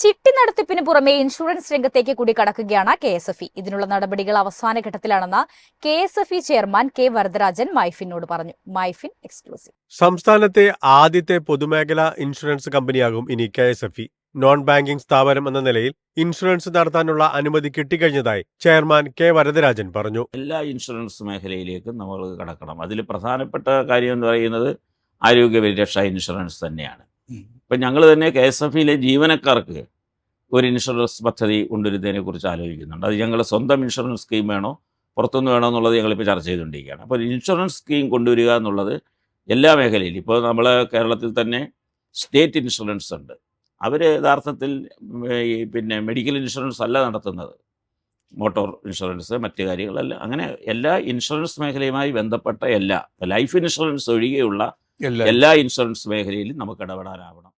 ചിട്ടി നടത്തിപ്പിന് പുറമെ ഇൻഷുറൻസ് രംഗത്തേക്ക് കൂടി കടക്കുകയാണ് കെ എസ് എഫ് ഇ. ഇതിനുള്ള നടപടികൾ അവസാന ഘട്ടത്തിലാണെന്ന് K S F E chairman K Varadarajan മൈഫിനോട് പറഞ്ഞു. MyFin exclusive. സംസ്ഥാനത്തെ ആദ്യത്തെ പൊതുമേഖലാ ഇൻഷുറൻസ് കമ്പനിയാകും ഇനി K S F E. Non banking സ്ഥാപനം എന്ന നിലയിൽ ഇൻഷുറൻസ് നടത്താനുള്ള അനുമതി കിട്ടിക്കഴിഞ്ഞതായി ചെയർമാൻ കെ വരദരാജൻ പറഞ്ഞു. എല്ലാ ഇൻഷുറൻസ് മേഖലയിലേക്കും നമ്മൾ കടക്കണം. അതിൽ പ്രധാനപ്പെട്ട കാര്യം എന്ന് പറയുന്നത് ആരോഗ്യ പരിരക്ഷാ ഇൻഷുറൻസ് തന്നെയാണ്. ഇപ്പം ഞങ്ങൾ തന്നെ കെ എസ് എഫ് ഇയിലെ ജീവനക്കാർക്ക് ഒരു ഇൻഷുറൻസ് പദ്ധതി കൊണ്ടുവരുന്നതിനെ കുറിച്ച് ആലോചിക്കുന്നുണ്ട്. അത് ഞങ്ങൾ സ്വന്തം ഇൻഷുറൻസ് സ്കീം വേണോ പുറത്തുനിന്ന് വേണോ എന്നുള്ളത് ഞങ്ങളിപ്പോൾ ചർച്ച ചെയ്തുകൊണ്ടിരിക്കുകയാണ്. അപ്പോൾ ഇൻഷുറൻസ് സ്കീം കൊണ്ടുവരിക എന്നുള്ളത് എല്ലാ മേഖലയിലും ഇപ്പോൾ നമ്മൾ കേരളത്തിൽ തന്നെ സ്റ്റേറ്റ് ഇൻഷുറൻസ് ഉണ്ട്. അവർ യഥാർത്ഥത്തിൽ ഈ പിന്നെ മെഡിക്കൽ ഇൻഷുറൻസ് അല്ല നടത്തുന്നത്. മോട്ടോർ ഇൻഷുറൻസ് മറ്റു കാര്യങ്ങളല്ല. അങ്ങനെ എല്ലാ ഇൻഷുറൻസ് മേഖലയുമായി ബന്ധപ്പെട്ട എല്ലാ ലൈഫ് ഇൻഷുറൻസ് ഒഴികെയുള്ള എല്ലാ ഇൻഷുറൻസ് മേഖലയിലും നമുക്ക് ഇടപെടാനാവണം.